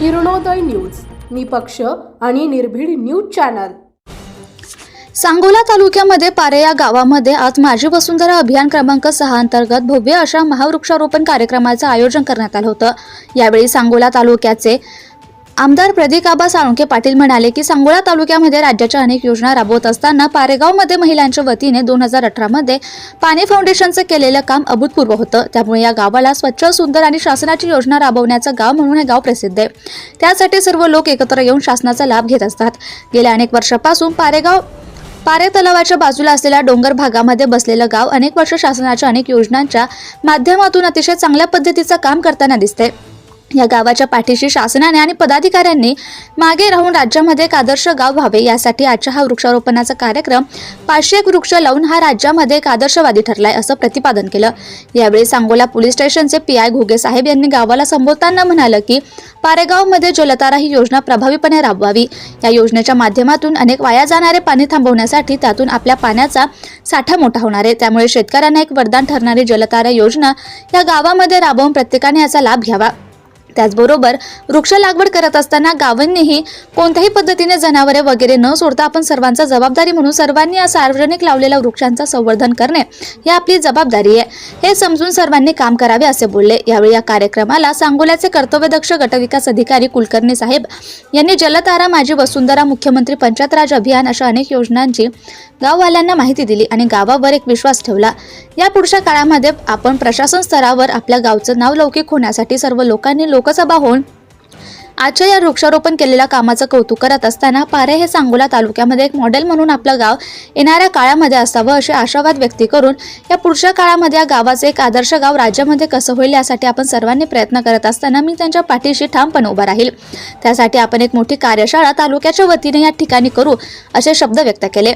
Kiranoday news निपक्ष आणि निर्भीड न्यूज चॅनल. सांगोला तालुक्यामध्ये पारे या गावामध्ये आज माझी वसुंधरा अभियान क्रमांक सहा अंतर्गत भव्य अशा महावृक्षारोपण कार्यक्रमाचं आयोजन करण्यात आलं होतं. यावेळी सांगोला तालुक्याचे आमदार प्रदीप आबा साळुंके पाटील म्हणाले की सांगोला तालुक्यामध्ये राज्याच्या अनेक योजना राबवत असताना पारेगावमध्ये महिलांच्या वतीने दोन हजार अठरामध्ये पाणी फाउंडेशनचं केलेलं काम अभूतपूर्व होतं. त्यामुळे या गावाला स्वच्छ सुंदर आणि शासनाची योजना राबवण्याचं गाव म्हणून हे गाव प्रसिद्ध आहे. त्यासाठी सर्व लोक एकत्र येऊन शासनाचा लाभ घेत असतात. गेल्या अनेक वर्षापासून पारेगाव पारे तलावाच्या बाजूला असलेल्या डोंगर भागामध्ये बसलेलं गाव अनेक वर्ष शासनाच्या अनेक योजनांच्या माध्यमातून अतिशय चांगल्या पद्धतीचं काम करताना दिसते या गावाच्या पाठीशी शासनाने आणि पदाधिकाऱ्यांनी मागे राहून राज्यामध्ये एक आदर्श गाव व्हावे यासाठी आजच्या हा वृक्षारोपणाचा कार्यक्रम पाचशे एक वृक्ष लावून हा राज्यामध्ये एक आदर्शवादी ठरलाय असं प्रतिपादन केलं. यावेळी सांगोला पोलीस स्टेशनचे पी आय घुगे साहेब यांनी गावाला संबोधताना म्हणालं की पारेगावमध्ये जलतारा ही योजना प्रभावीपणे राबवावी. या योजनेच्या माध्यमातून अनेक वाया जाणारे पाणी थांबवण्यासाठी त्यातून आपल्या पाण्याचा साठा मोठा होणार आहे. त्यामुळे शेतकऱ्यांना एक वरदान ठरणारी जलतारा योजना या गावामध्ये राबवून प्रत्येकाने याचा लाभ घ्यावा. त्याचबरोबर वृक्ष लागवड करत असताना गावांनीही कोणत्याही पद्धतीने जनावरे वगैरे न सोडता आपण सर्वांचा जबाबदारी म्हणून सर्वांनी या सार्वजनिक लावलेल्या वृक्षांचं संवर्धन करणे ही आपली जबाबदारी आहे. हे समजून सर्वांनी काम करावे असे बोलले. यावेळी या कार्यक्रमाला सांगोल्याचे कर्तव्यदक्ष गटविकास अधिकारी कुलकर्णी साहेब यांनी जलतारा माजी वसुंधरा मुख्यमंत्री पंचायत राज अभियान अशा अनेक योजनांची गाववाल्यांना माहिती दिली आणि गावावर एक विश्वास ठेवला. या पुढच्या काळामध्ये आपण प्रशासन स्तरावर आपल्या गावचं नाव लौकिक होण्यासाठी सर्व लोकांनी लोक होऊन आजच्या या वृक्षारोपण केलेल्या कामाचं कौतुक करत असताना पारे हे सांगोला तालुक्यामध्ये एक मॉडेल म्हणून आपलं गाव येणाऱ्या काळामध्ये असावं असे आशावाद व्यक्त करून या पुढच्या काळामध्ये या गावाचं एक आदर्श गाव राज्यामध्ये कसं होईल यासाठी आपण सर्वांनी प्रयत्न करत असताना मी त्यांच्या पाठीशी ठामपणे उभा राहील. त्यासाठी आपण एक मोठी कार्यशाळा तालुक्याच्या वतीने या ठिकाणी करू असे शब्द व्यक्त केले.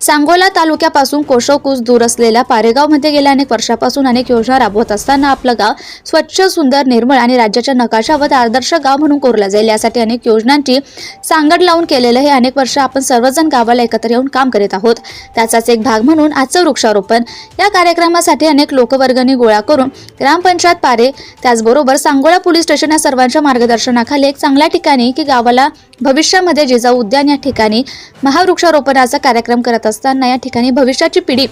सांगोला तालुक्यापासून कोशोकुस दूर असलेल्या पारेगावमध्ये गेल्या अनेक वर्षापासून अनेक योजना राबवत असताना आपलं गाव स्वच्छ सुंदर निर्मळ आणि राज्याच्या नकाशावर आदर्श गाव म्हणून कोरलं जाईल. यासाठी अनेक योजनांची सांगड लावून केलेलं हे अनेक वर्ष आपण सर्वजण गावाला एकत्र येऊन काम करीत आहोत. त्याचाच एक भाग म्हणून आजचं वृक्षारोपण. या कार्यक्रमासाठी अनेक लोकवर्गणी गोळा करून ग्रामपंचायत पारे त्याचबरोबर सांगोला पोलीस स्टेशन या सर्वांच्या मार्गदर्शनाखाली एक चांगल्या ठिकाणी की गावाला भविष्यामध्ये जिजाऊ उद्यान या ठिकाणी महावृक्षारोपणाचा कार्यक्रम करत असताना या ठिकाणी भविष्याची पिढी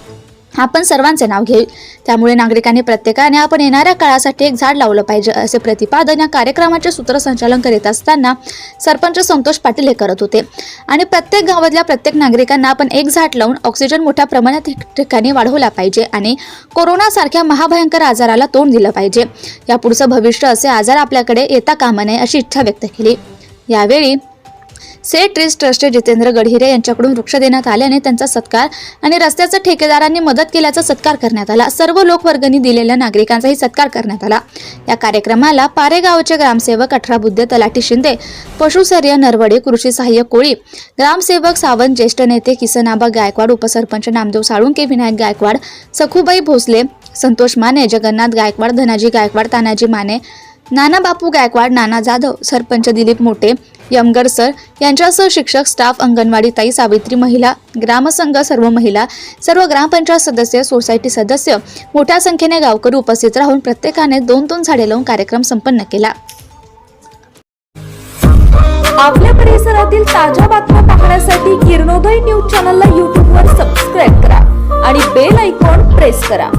आपण सर्वांचे नाव घेईल. त्यामुळे नागरिकांनी प्रत्येकाने आपण येणाऱ्या काळासाठी एक झाड लावलं पाहिजे असे प्रतिपादन या कार्यक्रमाचे सूत्रसंचालन करीत असताना सरपंच संतोष पाटील हे करत होते. आणि प्रत्येक गावातल्या प्रत्येक नागरिकांना आपण एक झाड लावून ऑक्सिजन मोठ्या प्रमाणात ठिकाणी वाढवला पाहिजे आणि कोरोनासारख्या महाभयंकर आजाराला तोंड दिलं पाहिजे. या पुढचं भविष्य असे आजार आपल्याकडे येता कामा नये अशी इच्छा व्यक्त केली. यावेळी से ट्रीज ट्रस्टचे जितेंद्र गडहिरे यांच्याकडून वृक्ष देण्यात आल्याने त्यांचा सत्कार आणि रस्त्याच्या ठेकेदारांनी मदत केल्याचा सत्कार करण्यात आला. सर्व लोकवर्गणी दिलेल्या नागरिकांचाही सत्कार करण्यात आला. या कार्यक्रमाला पारेगावचे ग्रामसेवक अठरा बुद्धे तलाठी शिंदे पशुसर्य नरवडे कृषी सहाय्यक कोळी ग्रामसेवक सावंत ज्येष्ठ नेते किसनाबा गायकवाड उपसरपंच नामदेव साळुंके विनायक गायकवाड सखुबाई भोसले संतोष माने जगन्नाथ गायकवाड धनाजी गायकवाड तानाजी माने नाना बापू गायकवाड नाना जाधव सरपंच दिलीप मोठे यमगर सर यांच्यासह शिक्षक स्टाफ अंगणवाडी ताई सावित्री महिला ग्रामसंघ सर्व महिला सर्व ग्रामपंचायत सदस्य सोसायटी सदस्य मोठ्या संख्येने गावकरी उपस्थित राहून प्रत्येकाने दोन दोन झाडे लावून कार्यक्रम संपन्न केला. आपल्या परिसरातील ताज्या बातम्या पाहण्यासाठी किरणोदय न्यूज चॅनलला यूट्यूबवर सबस्क्राईब करा आणि बेल आयकॉन प्रेस करा.